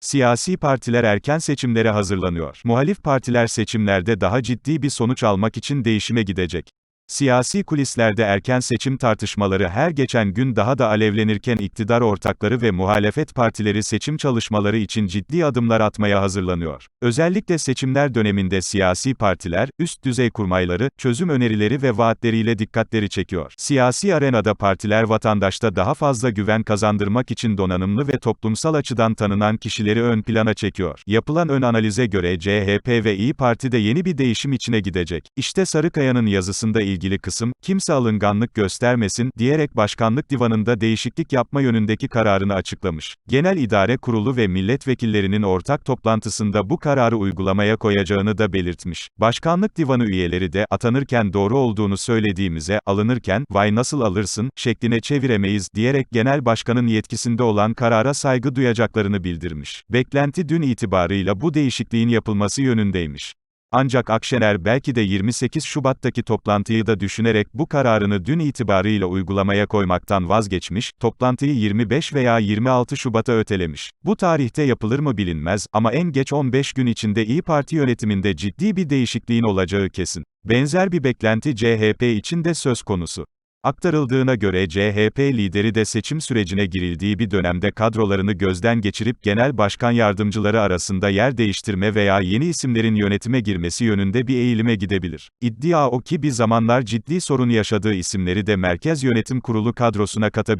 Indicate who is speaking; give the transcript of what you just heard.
Speaker 1: Siyasi partiler erken seçimlere hazırlanıyor. Muhalif partiler seçimlerde daha ciddi bir sonuç almak için değişime gidecek. Siyasi kulislerde erken seçim tartışmaları her geçen gün daha da alevlenirken iktidar ortakları ve muhalefet partileri seçim çalışmaları için ciddi adımlar atmaya hazırlanıyor. Özellikle seçimler döneminde siyasi partiler, üst düzey kurmayları, çözüm önerileri ve vaatleriyle dikkatleri çekiyor. Siyasi arenada partiler vatandaşta daha fazla güven kazandırmak için donanımlı ve toplumsal açıdan tanınan kişileri ön plana çekiyor. Yapılan ön analize göre CHP ve İyi Parti de yeni bir değişim içine gidecek. İşte Sarıkaya'nın yazısında ilgili kısım, kimse alınganlık göstermesin, diyerek başkanlık divanında değişiklik yapma yönündeki kararını açıklamış. Genel İdare Kurulu ve milletvekillerinin ortak toplantısında bu kararı uygulamaya koyacağını da belirtmiş. Başkanlık divanı üyeleri de, atanırken doğru olduğunu söylediğimize, alınırken, vay nasıl alırsın, şekline çeviremeyiz, diyerek genel başkanın yetkisinde olan karara saygı duyacaklarını bildirmiş. Beklenti dün itibarıyla bu değişikliğin yapılması yönündeymiş. Ancak Akşener belki de 28 Şubat'taki toplantıyı da düşünerek bu kararını dün itibarıyla uygulamaya koymaktan vazgeçmiş, toplantıyı 25 veya 26 Şubat'a ötelemiş. Bu tarihte yapılır mı bilinmez ama en geç 15 gün içinde İyi Parti yönetiminde ciddi bir değişikliğin olacağı kesin. Benzer bir beklenti CHP için de söz konusu. Aktarıldığına göre CHP lideri de seçim sürecine girildiği bir dönemde kadrolarını gözden geçirip genel başkan yardımcıları arasında yer değiştirme veya yeni isimlerin yönetime girmesi yönünde bir eğilime gidebilir. İddia o ki bir zamanlar ciddi sorun yaşadığı isimleri de Merkez Yönetim Kurulu kadrosuna katabilir.